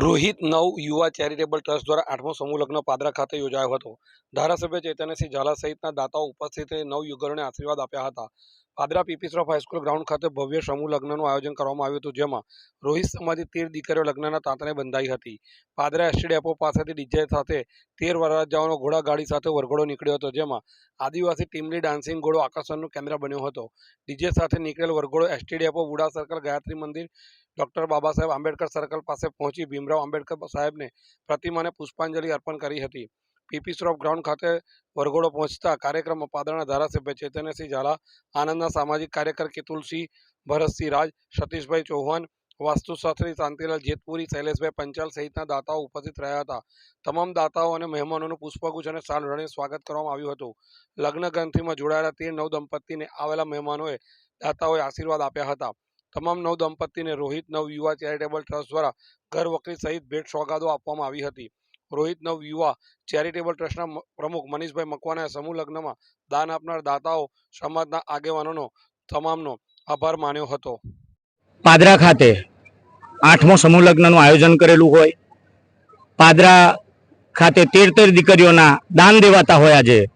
રોહિત નવ યુવા charitable trust દ્વારા આઠમો સમૂહ લગ્ન પાદરા ખાતે યોજાયો હતો. ધારાસભ્ય ચૈતન્યસિંહ ઝાલા સહિતના દાતાઓ ઉપસ્થિત નવ યુગલોને આશીર્વાદ આપ્યા હતા. Padra PP Shroff high school ground ખાતે ભવ્ય સમૂહ લગ્નનું આયોજન કરવામાં આવ્યું હતું, જેમાં રોહિત સમાજની તેર દીકરીઓ લગ્નના તાંતણે બંધાઈ હતી. પાદરા એસટી ડેપો પાસેથી ડીજે સાથે તેર વરરાજાઓનો ઘોડાગાડી સાથે વરઘોડો નીકળ્યો હતો, જેમાં આદિવાસી ટીમની ડાન્સિંગ ઘોડો આકર્ષણનું કેન્દ્ર બન્યો હતો. ડીજે સાથે નીકળેલ વરઘોડો ST depot VUDA circle, Gayatri મંદિર ડોક્ટર બાબા સાહેબ આંબેડકર સર્કલ પાસે પહોંચી ભીમરાવ આંબેડકર સાહેબને પ્રતિમાને પુષ્પાંજલિ અર્પણ કરી હતી. પીપી શ્રોફ ગ્રાઉન્ડ ખાતે વરઘોડો પહોંચતા કાર્યક્રમમાં પાદરના ધારાસભ્ય ચેતન્યસિંહ ઝાલા, આનંદના સામાજિક કાર્યકર કેતુલસિંહ ભરતસિંહ રાજ સતીશભાઈ ચૌહાણ વાસ્તુશાસ્ત્રી શાંતિલાલ જેતપુરી, શૈલેષભાઈ પંચાલ સહિતના દાતાઓ ઉપસ્થિત રહ્યા હતા. તમામ દાતાઓ અને મહેમાનોનું પુષ્પગુચ્છ અને રણે સ્વાગત કરવામાં આવ્યું હતું. લગ્ન ગ્રંથિમાં જોડાયેલા તેર નવ દંપતીને આવેલા મહેમાનોએ દાતાઓએ આશીર્વાદ આપ્યા હતા. તમામ નવ દંપતીને રોહિત નવ યુવા ચેરિટેબલ ટ્રસ્ટ દ્વારા ઘર વકરી સહિત ભેટ સોગાદો આપવામાં આવી હતી. રોહિત નવ યુવા ચેરિટેબલ ટ્રસ્ટના પ્રમુખ મનીષભાઈ મકવાના સમૂહ લગ્નમાં દાન આપનાર દાતાઓ, સમાજના આગેવાનોનો તમામનો આભાર માન્યો હતો. પાદરા ખાતે આઠમો સમૂહ લગ્નનું આયોજન કરેલું હોય. પાદરા ખાતે તેર તેર દીકરીઓના દાન દેવાતા હોય આજે.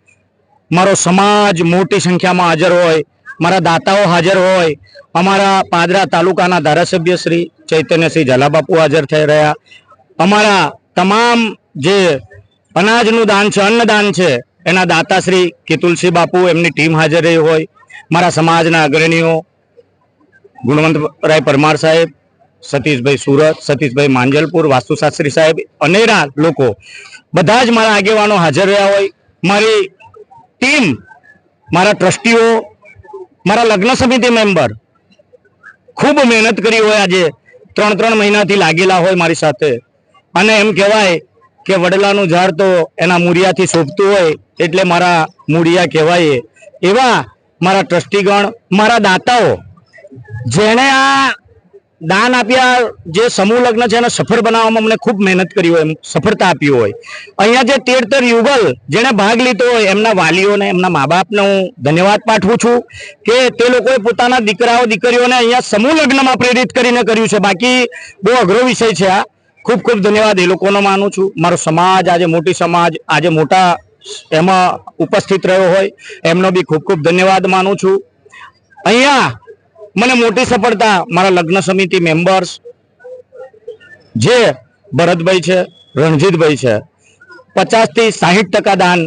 મારો સમાજ મોટી સંખ્યામાં હાજર હોય. મારા દાતાઓ હાજર હોય. અમારા પાદરા તાલુકાના ધારાસભ્ય શ્રી ચૈતન્યસિંહ ઝાલાબાપુ હાજર થઈ રહ્યા. અમારા તમામ જે અનાજનું દાન છે, અન્નદાન છે, એના દાતાશ્રી કેતુલસિંહ બાપુ એમની ટીમ હાજર રહી હોય. મારા સમાજના અગ્રણીઓ ગુણવંતરાય પરમાર સાહેબ, સતીશભાઈ સુરત, સતીશભાઈ માંજલપુર, વાસ્તુશાસ્ત્રી સાહેબ, અનેરા લોકો બધા જ મારા આગેવાનો હાજર રહ્યા હોય. મારી ટીમ, મારા ટ્રસ્ટીઓ, મારા લગ્ન સમિતિ મેમ્બર ખૂબ મહેનત કરી હોય આજે. ત્રણ ત્રણ મહિનાથી લાગેલા હોય મારી સાથે. અને એમ કહેવાય કે વડલાનું ઝાડ તો એના મૂળિયાથી શોભતું હોય એટલે મારા મૂળિયા કહેવાય. એવા મારા ટ્રસ્ટીગણ, મારા દાતાઓ, જેણે આ દાન આપ્યા, જે સમૂહ લગ્ન છે એને સફળ બનાવવામાં મને ખૂબ મહેનત કરી હોય સફળતા આપી હોય. અહીંયા જે તેડતર તેર યુગલ જેણે ભાગ લીધો હોય, એમના વાલીઓને, એમના મા બાપને હું ધન્યવાદ પાઠવું છું કે તે લોકોએ પોતાના દીકરાઓ, દીકરીઓને અહીંયા સમૂહ લગ્નમાં પ્રેરિત કરીને કર્યું છે. બાકી બહુ અઘરો વિષય છે આ. ખૂબ ખૂબ ધન્યવાદ, એ લોકોનો માનું છું. મારો સમાજ આજે મોટી સમાજ, આજે મોટા એમાં ઉપસ્થિત રહ્યો હોય, એમનો બી ખૂબ ખૂબ ધન્યવાદ માનું છું. અહીંયા મને મોટી સફળતા, મારા લગ્ન સમિતિ મેમ્બર્સ જે ભરતભાઈ છે, રણજીતભાઈ છે, પચાસથી સાહીઠ ટકા દાન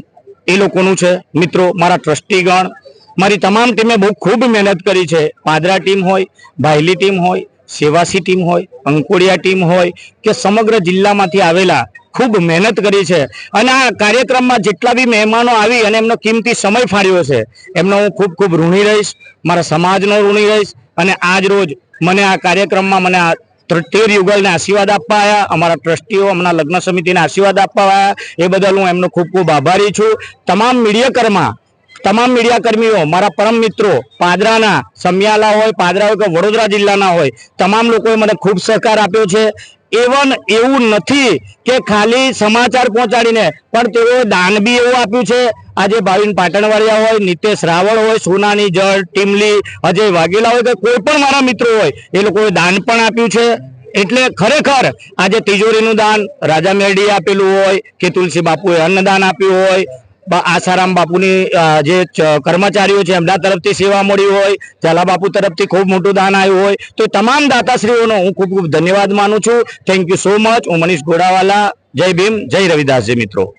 એ લોકોનું છે. મિત્રો, મારા ટ્રસ્ટીગણ, મારી તમામ ટીમે બહુ ખૂબ મહેનત કરી છે. પાદરા ટીમ હોય, ભાયલી ટીમ હોય, સેવાસી ટીમ હોય, અંકોડિયા ટીમ હોય, કે સમગ્ર જિલ્લામાંથી આવેલા ખૂબ મહેનત કરી છે. અને આ કાર્યક્રમમાં જેટલા બી મહેમાનો આવી અને એમનો કિંમતી સમય ફાળ્યો છે, એમનો હું ખૂબ ખૂબ ઋણી રહીશ, મારા સમાજનો ઋણી રહીશ અને આજ રોજ મને આ કાર્યક્રમમાં મને આ તૃતીય યુગલને આશીર્વાદ આપવા આવ્યા, અમારા ટ્રસ્ટીઓ, હમણાં લગ્ન સમિતિને આશીર્વાદ આપવા આવ્યા, એ બદલ હું એમનો ખૂબ ખૂબ આભારી છું. તમામ મીડિયાકરમાં, તમામ મીડિયાકર્મીઓ, મારા પરમ મિત્રો, પાદરાના, સમિયાલા હોય, પાદરા હોય કે વડોદરા જિલ્લાના હોય, તમામ લોકોએ મને ખૂબ સહકાર આપ્યો છે. એવન એવું નથી કે ખાલી સમાચાર પહોંચાડીને, પણ તેઓએ દાન બી એવું આપ્યું છે. આજે ભાવિન પાટણવાડિયા હોય, નિતેશ રાવળ હોય, સોનાની જળ, ટીમલી, અજય વાઘેલા હોય કે કોઈ પણ મારા મિત્રો હોય, એ લોકોએ દાન પણ આપ્યું છે. એટલે ખરેખર આજે તિજોરીનું દાન, રાજા મેરડીએ આપેલું હોય, કે તુલસી બાપુએ અન્નદાન આપ્યું હોય આસારામ બાપુની જે કર્મચારીઓ છે, એમના તરફથી સેવા મળી હોય, ઝાલા બાપુ તરફથી ખૂબ મોટું દાન આવ્યું હોય, તો તમામ દાતાશ્રીઓનો હું ખૂબ ખૂબ ધન્યવાદ માનું છું. થેન્ક યુ સો મચ હું મનીષ ગોડાવાલા. જય ભીમ. જય રવિદાસજી મિત્રો.